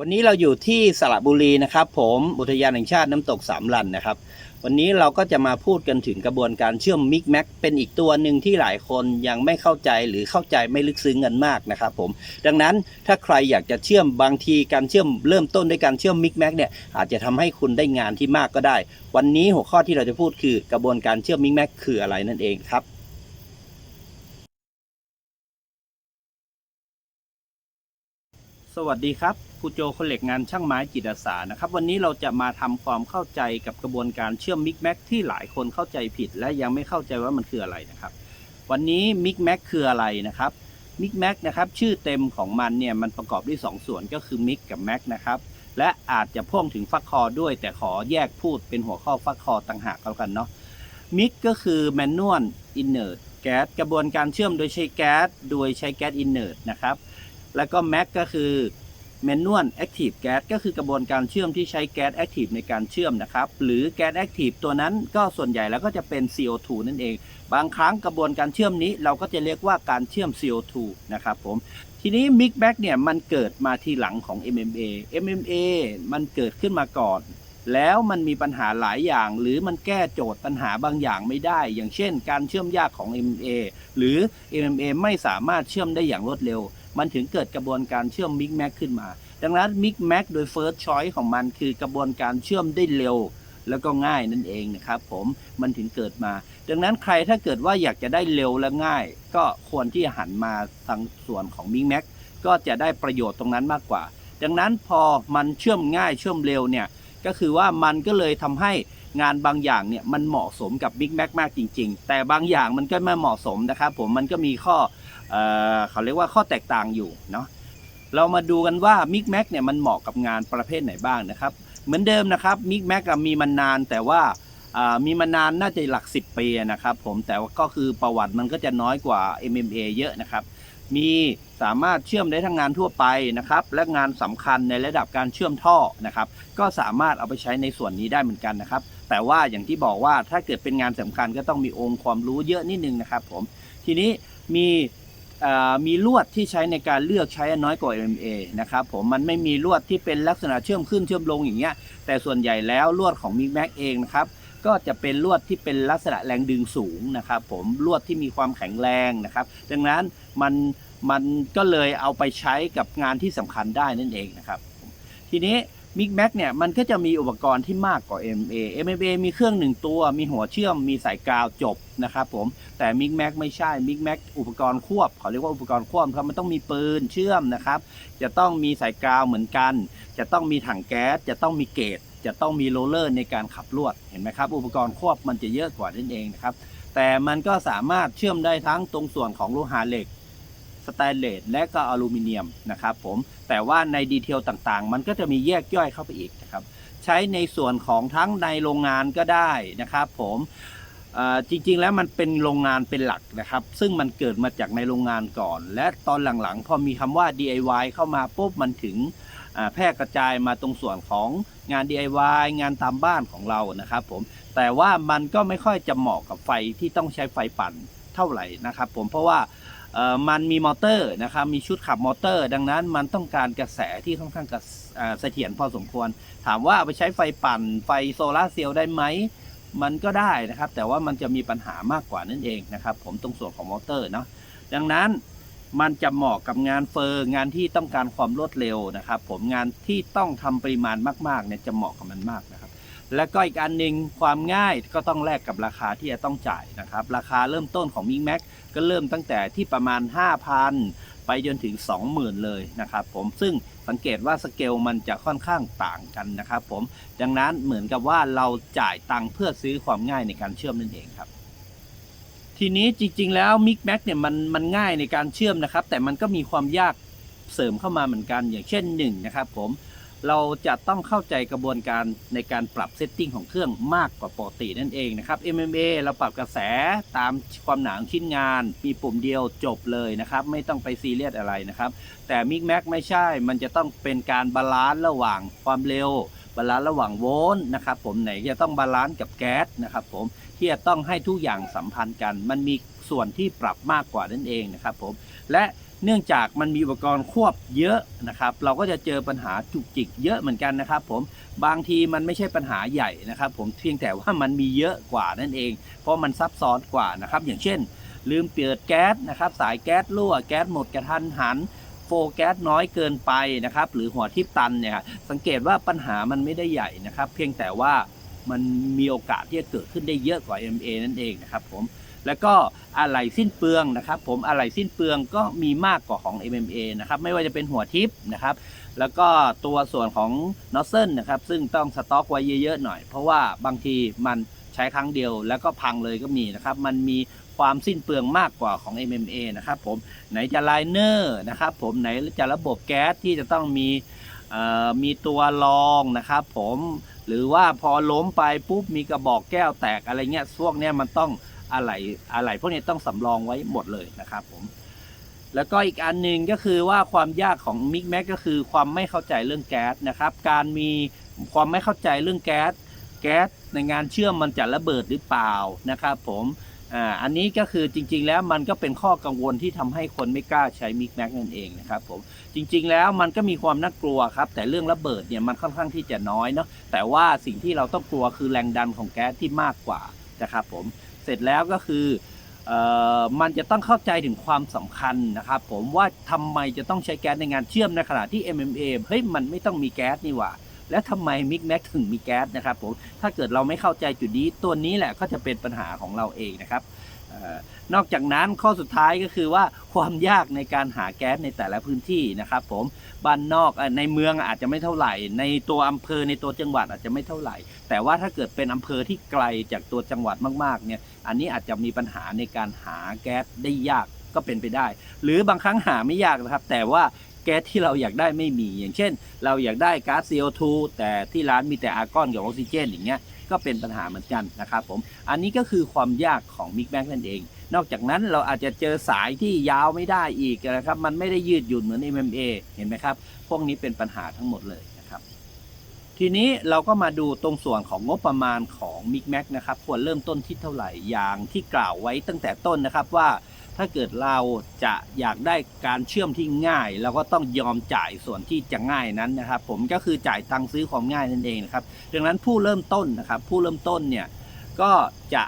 วันนี้เราอยู่ที่สระบุรีนะครับผมอุทยานแห่งชาติน้ำตกสามลันนะครับ วันนี้เราก็จะมาพูดกันถึงกระบวนการเชื่อมมิกแม็กเป็นอีกตัวหนึ่งที่หลายคนยังไม่เข้าใจหรือเข้าใจไม่ลึกซึ้งกันมากนะครับผมดังนั้นถ้าใครอยากจะเชื่อมบางทีการเชื่อมเริ่มต้นด้วยการเชื่อมมิกแม็กเนี่ยอาจจะทำให้คุณได้งานที่มากก็ได้ วันนี้หัวข้อที่เราจะพูดคือกระบวนการเชื่อมมิกแม็กคืออะไรนั่นเองครับ สวัสดีครับครูโจคนเหล็กงานช่างไม้จิตอาสานะครับ วันนี้เราจะมาทำความเข้าใจกับกระบวนการเชื่อมมิกแม็กที่หลายคนเข้าใจผิด และยังไม่เข้าใจว่ามันคืออะไรนะครับ วันนี้มิกแม็กคืออะไรนะครับมิกแม็กนะครับชื่อเต็มของมันเนี่ยมันประกอบด้วย 2 ส่วนก็คือมิกกับแม็กนะครับและอาจจะพ่วงถึงฟักคอด้วย แต่ขอแยกพูดเป็นหัวข้อฟักคอต่างหากแล้วกันเนาะมิกก็คือแมนนวลอินเนอร์แก๊สกระบวนการเชื่อมโดยใช้แก๊สโดยใช้แก๊สอินเนอร์นะครับ แล้วก็แม็กก็คือแมนนวลแอคทีฟแก๊สก็คือกระบวนการเชื่อมที่ใช้แก๊สแอคทีฟในการเชื่อมนะครับ หรือแก๊สแอคทีฟตัวนั้นก็ส่วนใหญ่แล้วก็จะเป็น CO2 นั่นเอง บางครั้งกระบวนการเชื่อมนี้เราก็จะเรียกว่าการเชื่อม CO2 นะครับผม ทีนี้ Mix b a c เนี่ยมันเกิดมาทีหลังของ MMA MMA มันเกิดขึ้นมาก่อน แล้วมันมีปัญหาหลายอย่าง หรือมันแก้โจทย์ปัญหาบางอย่างไม่ได้ อย่างเช่น การเชื่อมยากของ MMA หรือ MMA ไม่สามารถเชื่อมได้อย่างรวดเร็ว มันถึงเกิดกระบวนการเชื่อม Mix Max ขึ้นมา ดังนั้น Mix Max โดย First Choice ของมันคือกระบวนการเชื่อมได้เร็ว แล้วก็ง่ายนั่นเองนะครับผมมันถึงเกิดมา ดังนั้นใครถ้าเกิดว่าอยากจะได้เร็วและง่าย ก็ควรที่หันมาทางส่วนของ Mix Max ก็จะได้ประโยชน์ตรงนั้นมากกว่า ดังนั้นพอมันเชื่อมง่ายเชื่อมเร็วเนี่ยก็คือว่ามันก็เลยทำให้งานบางอย่างเนี่ยมันเหมาะสมกับ Big Mac มากจริง ๆ แต่บางอย่างมันก็ไม่เหมาะสมนะครับผมมันก็มีข้อ เเขาเรียกว่าข้อแตกต่างอยู่เนาะเรามาดูกันว่า Mic Mac เนี่ยมันเหมาะกับงานประเภทไหนบ้างนะครับ เหมือนเดิมนะครับ Mic Mac มีมานานแต่ว่ามีมานานน่าจะหลัก 10 ปีนะครับผมแต่ว่าก็คือประวัติมันก็จะน้อยกว่า MMA เยอะนะครับ มีสามารถเชื่อมได้ทั้งงานทั่วไปนะครับ และงานสำคัญในระดับการเชื่อมท่อนะครับ ก็สามารถเอาไปใช้ในส่วนนี้ได้เหมือนกันนะครับ แต่ว่าอย่างที่บอกว่าถ้าเกิดเป็นงานสำคัญก็ต้องมีองค์ความรู้เยอะนิดนึงนะครับผมทีนี้มี มีลวดที่ใช้ในการเลือกใช้น้อยกว่า MMA นะครับผมมันไม่มีลวดที่เป็นลักษณะเชื่อมขึ้นเชื่อมลงอย่างเงี้ยแต่ส่วนใหญ่แล้วลวดของ m i g m a c เองนะครับก็จะเป็นลวดที่เป็นลักษณะแรงดึงสูงนะครับผมลวดที่มีความแข็งแรงนะครับดังนั้นมันมันก็เลยเอาไปใช้กับงานที่สำคัญได้นั่นเองนะครับ ทีนี้ m i g m a c เนี่ยมันก็จะมีอุปกรณ์ที่มากกว่า MMA MMA มีเครื่องหนึ่งตัวมีหัวเชื่อมมีสายกาวจบนะครับผมแต่ m i g m a c ไม่ใช่ m i g m a c อุปกรณ์ควบเขาเรียกว่าอุปกรณ์ควบครับมันต้องมีปืนเชื่อมนะครับ จะต้องมีสายกาวเหมือนกัน จะต้องมีถังแก๊สจะต้องมีเกจจะต้องมีโรลเลอร์ในการขับลวดเห็นไหมครับ อุปกรณ์ควบมันจะเยอะกว่านั่นเองนะครับแต่มันก็สามารถเชื่อมได้ทั้งตรงส่วนของโลหะเหล็ก สแตนเลสและก็อลูมิเนียมนะครับผมแต่ว่าในดีเทลต่างๆ มันก็จะมีแยกย่อยเข้าไปอีกนะครับใช้ในส่วนของทั้งในโรงงานก็ได้นะครับผมจริงๆแล้วมันเป็นโรงงานเป็นหลักนะครับ ซึ่งมันเกิดมาจากในโรงงานก่อน และตอนหลังๆ พอมีคำว่า DIY เข้ามาปุ๊บมันถึงแพร่กระจายมาตรงส่วนของงาน DIY งานตามบ้านของเรานะครับผมแต่ว่ามันก็ไม่ค่อยจะเหมาะกับไฟที่ต้องใช้ไฟปั่นเท่าไหร่นะครับผมเพราะว่า มันมีมอเตอร์นะครับมีชุดขับมอเตอร์ ดังนั้นมันต้องการกระแสที่ค่อนข้างกระเสถียรพอสมควร ถามว่าเอาไปใช้ไฟปั่นไฟโซลาเซลล์ได้ไหมมันก็ได้นะครับ แต่ว่ามันจะมีปัญหามากกว่านั่นเองนะครับ ผมตรงส่วนของมอเตอร์เนาะดังนั้นมันจะเหมาะกับงานเฟอร์งานที่ต้องการความรวดเร็วนะครับ ผมงานที่ต้องทำปริมาณมากๆเนี่ยจะเหมาะกับมันมากนะครับ แล้วก็อีกอันหนึ่งความง่ายก็ต้องแลกกับราคาที่จะต้องจ่ายนะครับ ราคาเริ่มต้นของ m i g Max ก็เริ่มตั้งแต่ที่ประมาณ 5,000 ไปจนถึง 20,000 เลยนะครับผมซึ่งสังเกตว่าสเกลมันจะค่อนข้างต่างกันนะครับผมดังนั้นเหมือนกับว่าเราจ่ายตังค์เพื่อซื้อความง่ายในการเชื่อมนั่นเองครับทีนี้จริง ๆ แล้ว m i g Max เนี่ยมันมันง่ายในการเชื่อมนะครับ แต่มันก็มีความยากเสริมเข้ามาเหมือนกันอย่างเช่นหนึ่งนะครับผม เราจะต้องเข้าใจกระบวนการในการปรับเซตติ้งของเครื่องมากกว่าปกตินั่นเองนะครับ MMA เราปรับกระแสตามความหนาของชิ้นงาน มีปุ่มเดียวจบเลยนะครับ ไม่ต้องไปซีเรียสอะไรนะครับ แต่ Mic Mac ไม่ใช่ มันจะต้องเป็นการบาลานซ์ระหว่างความเร็ว บาลานซ์ระหว่างโวลต์นะครับผมไหนจะต้องบาลานซ์กับแก๊สนะครับผมที่จะต้องให้ทุกอย่างสัมพันธ์กัน มันมีส่วนที่ปรับมากกว่านั่นเองนะครับผมและ เนื่องจากมันมีอุปกรณ์ควบเยอะนะครับ เราก็จะเจอปัญหาจุกจิกเยอะเหมือนกันนะครับ ผมบางทีมันไม่ใช่ปัญหาใหญ่นะครับ ผมเพียงแต่ว่ามันมีเยอะกว่านั่นเอง เพราะมันซับซ้อนกว่านะครับ อย่างเช่น ลืมเปิดแก๊สนะครับ สายแก๊สรั่วแก๊สหมดกระทันหันโฟแก๊สน้อยเกินไปนะครับ หรือหัวทิพตันเนี่ยสังเกตว่าปัญหามันไม่ได้ใหญ่นะครับ เพียงแต่ว่ามันมีโอกาสที่จะเกิดขึ้นได้เยอะกว่า MA นั่นเองนะครับผม แล้วก็อะไหล่สิ้นเปลืองนะครับ ผมอะไหล่สิ้นเปลืองก็มีมากกว่าของ MMA นะครับไม่ว่าจะเป็นหัวทิปนะครับ แล้วก็ตัวส่วนของนอสเซนนะครับ ซึ่งต้องสต็อกไว้เยอะๆหน่อย เพราะว่าบางทีมันใช้ครั้งเดียวแล้วก็พังเลยก็มีนะครับ มันมีความสิ้นเปลืองมากกว่าของ MMA นะครับผมไหนจะไลเนอร์นะครับผมไหนจะระบบแก๊สที่จะต้องมีมีตัวรองนะครับผมหรือว่าพอล้มไปปุ๊บมีกระบอกแก้วแตกอะไรเงี้ยพวกเนี้ยมันต้อง อะไรอะไรพวกนี้ต้องสำรองไว้หมดเลยนะครับผมแล้วก็อีกอันหนึ่งก็คือว่าความยากของมิกแม็กก็คือความไม่เข้าใจเรื่องแก๊สนะครับ การมีความไม่เข้าใจเรื่องแก๊สแก๊สในงานเชื่อมมันจะระเบิดหรือเปล่านะครับผมอ่าอันนี้ก็คือจริง ๆ แล้วมันก็เป็นข้อกังวลที่ทำให้คนไม่กล้าใช้มิกแม็กนั่นเองนะครับผมจริง ๆ แล้วมันก็มีความน่ากลัวครับ แต่เรื่องระเบิดเนี่ยมันค่อนข้างที่จะน้อยเนาะแต่ว่าสิ่งที่เราต้องกลัวคือแรงดันของแก๊สที่มากกว่า นะครับผมเสร็จแล้วก็คือมันจะต้องเข้าใจถึงความสำคัญนะครับผมว่าทำไมจะต้องใช้แก๊สในงานเชื่อมในขณะที่ MMA เฮ้ยมันไม่ต้องมีแก๊สนี่หว่า แล้วทำไมมิกแม็กถึงมีแก๊สนะครับผมถ้าเกิดเราไม่เข้าใจจุดนี้ตัวนี้แหละก็จะเป็นปัญหาของเราเองนะครับ นอกจากนั้นข้อสุดท้ายก็คือว่าความยากในการหาแก๊สในแต่ละพื้นที่นะครับผมบ้านนอกในเมืองอาจจะไม่เท่าไหร่ ในตัวอำเภอในตัวจังหวัดอาจจะไม่เท่าไหร่ แต่ว่าถ้าเกิดเป็นอำเภอที่ไกลจากตัวจังหวัดมากๆเนี่ยอันนี้อาจจะมีปัญหาในการหาแก๊สได้ยากก็เป็นไปได้ หรือบางครั้งหาไม่ยากนะครับ แต่ว่าแก๊สที่เราอยากได้ไม่มีอย่างเช่น เราอยากได้ก๊าซ CO2 แต่ที่ร้านมีแต่อาร์กอนกับออกซิเจนอย่างเงี้ย ก็เป็นปัญหาเหมือนกันนะครับผม อันนี้ก็คือความยากของมิกแม็กนั่นเอง นอกจากนั้นเราอาจจะเจอสายที่ยาวไม่ได้อีกนะครับ มันไม่ได้ยืดหยุ่นเหมือน MMA เห็นไหมครับ พวกนี้เป็นปัญหาทั้งหมดเลยนะครับ ทีนี้เราก็มาดูตรงส่วนของงบประมาณของ m i c Mac นะครับ ควรเริ่มต้นที่เท่าไหร่ อย่างที่กล่าวไว้ตั้งแต่ต้นนะครับว่า ถ้าเกิดเราจะอยากได้การเชื่อมที่ง่ายเราก็ต้องยอมจ่ายส่วนที่จะง่ายนั้นนะครับ ผมก็คือจ่ายตังค์ซื้อความง่ายนั่นเองนะครับดังนั้นผู้เริ่มต้นนะครับ ผู้เริ่มต้นเนี่ยก็จะ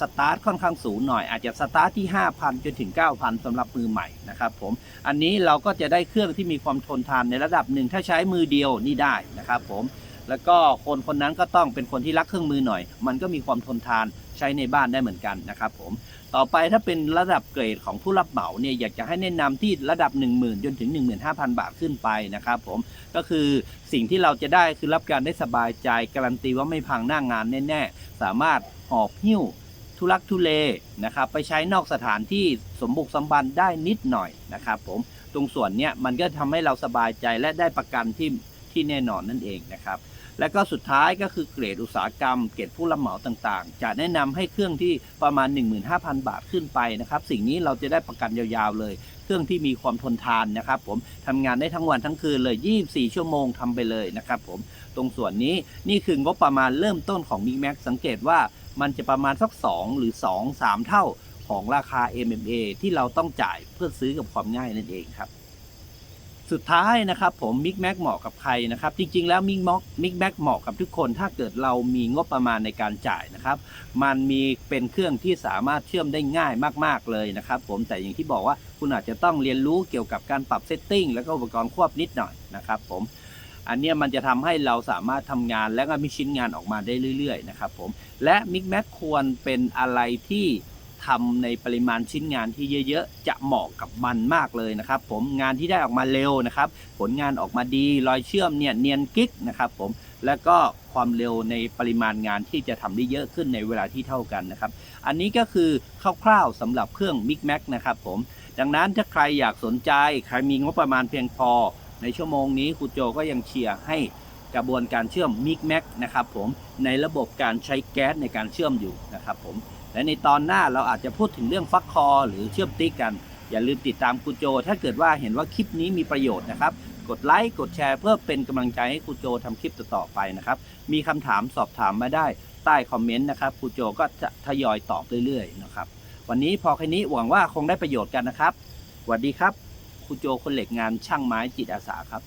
สตาร์ทค่อนข้างสูงหน่อย อาจจะสตาร์ทที่ 5,000 จนถึง 9,000สำหรับมือใหม่นะครับผมอันนี้เราก็จะได้เครื่องที่มีความทนทานในระดับหนึ่งถ้าใช้มือเดียวนี่ได้นะครับผม แล้วก็คนคนนั้นก็ต้องเป็นคนที่รักเครื่องมือหน่อย มันก็มีความทนทานใช้ในบ้านได้เหมือนกันนะครับผมต่อไปถ้าเป็นระดับเกรดของผู้รับเหมาเนี่ยอยากจะให้แนะนำที่ระดับ 10,000จนถึง 15,000 บาทขึ้นไปนะครับผมก็คือสิ่งที่เราจะได้คือรับการได้สบายใจการันตีว่าไม่พังหน้างงานแน่ๆ สามารถหอบหิ้วทุลักทุเลนะครับไปใช้นอกสถานที่สมบุกสมบันได้นิดหน่อยนะครับผมตรงส่วนเนี้ยมันก็ทำให้เราสบายใจและได้ประกันที่ที่แน่นอนนั่นเองนะครับ และก็สุดท้ายก็คือเกรดอุตสาหกรรม เกรดผู้รับเหมาต่างๆ จะแนะนำให้เครื่องที่ประมาณ 15,000 บาทขึ้นไปนะครับ สิ่งนี้เราจะได้ประกันยาวๆเลย เครื่องที่มีความทนทานนะครับผมทำงานได้ทั้งวันทั้งคืนเลย 24 ชั่วโมงทำไปเลยนะครับผมตรงส่วนนี้นี่คืองบประมาณเริ่มต้นของ m i g Max สังเกตว่ามันจะประมาณสัก 2 หรือ 2 3 เท่าของราคา MMA ที่เราต้องจ่ายเพื่อซื้อกับความง่ายนั่นเองครับ สุดท้ายนะครับผมมิกแม็กเหมาะกับใครนะครับ จริงๆแล้วมิกม็อกมิกแม็กเหมาะกับทุกคน ถ้าเกิดเรามีงบประมาณในการจ่ายนะครับ มันมีเป็นเครื่องที่สามารถเชื่อมได้ง่ายมากๆเลยนะครับผมแต่อย่างที่บอกว่าคุณอาจจะต้องเรียนรู้เกี่ยวกับการปรับเซตติ้งแล้วก็อุปกรณ์ควบนิดหน่อยนะครับผมอันนี้มันจะทำให้เราสามารถทำงานและก็มีชิ้นงานออกมาได้เรื่อยๆนะครับผมและมิกแม็กควรเป็นอะไรที่ ทำในปริมาณชิ้นงานที่เยอะๆ จะเหมาะกับมันมากเลยนะครับ ผมงานที่ได้ออกมาเร็วนะครับ ผลงานออกมาดีรอยเชื่อมเนี่ยเนียนกิ๊กนะครับผมแล้วก็ความเร็วในปริมาณงานที่จะทำได้เยอะขึ้นในเวลาที่เท่ากันนะครับ อันนี้ก็คือคร่าวๆสำหรับเครื่อง Mic Mac นะครับผมดังนั้นถ้าใครอยากสนใจ ใครมีงบประมาณเพียงพอ ในชั่วโมงนี้ครูโจก็ยังเชียร์ให้กระบวนการเชื่อม Mic Mac นะครับผมในระบบการใช้แก๊สในการเชื่อมอยู่นะครับผม และในตอนหน้าเราอาจจะพูดถึงเรื่องฟักคอ หรือเชื่อมติ๊กกัน อย่าลืมติดตามครูโจ ถ้าเกิดว่าเห็นว่าคลิปนี้มีประโยชน์นะครับ กดไลค์กดแชร์เพื่อเป็นกำลังใจให้ครูโจทำคลิปต่อๆไปนะครับ มีคำถามสอบถามมาได้ใต้คอมเมนต์นะครับครูโจก็จะทยอยตอบเรื่อยๆนะครับวันนี้พอแค่นี้หวังว่าคงได้ประโยชน์กันนะครับสวัสดีครับครูโจคนเหล็กงานช่างไม้จิตอาสาครับ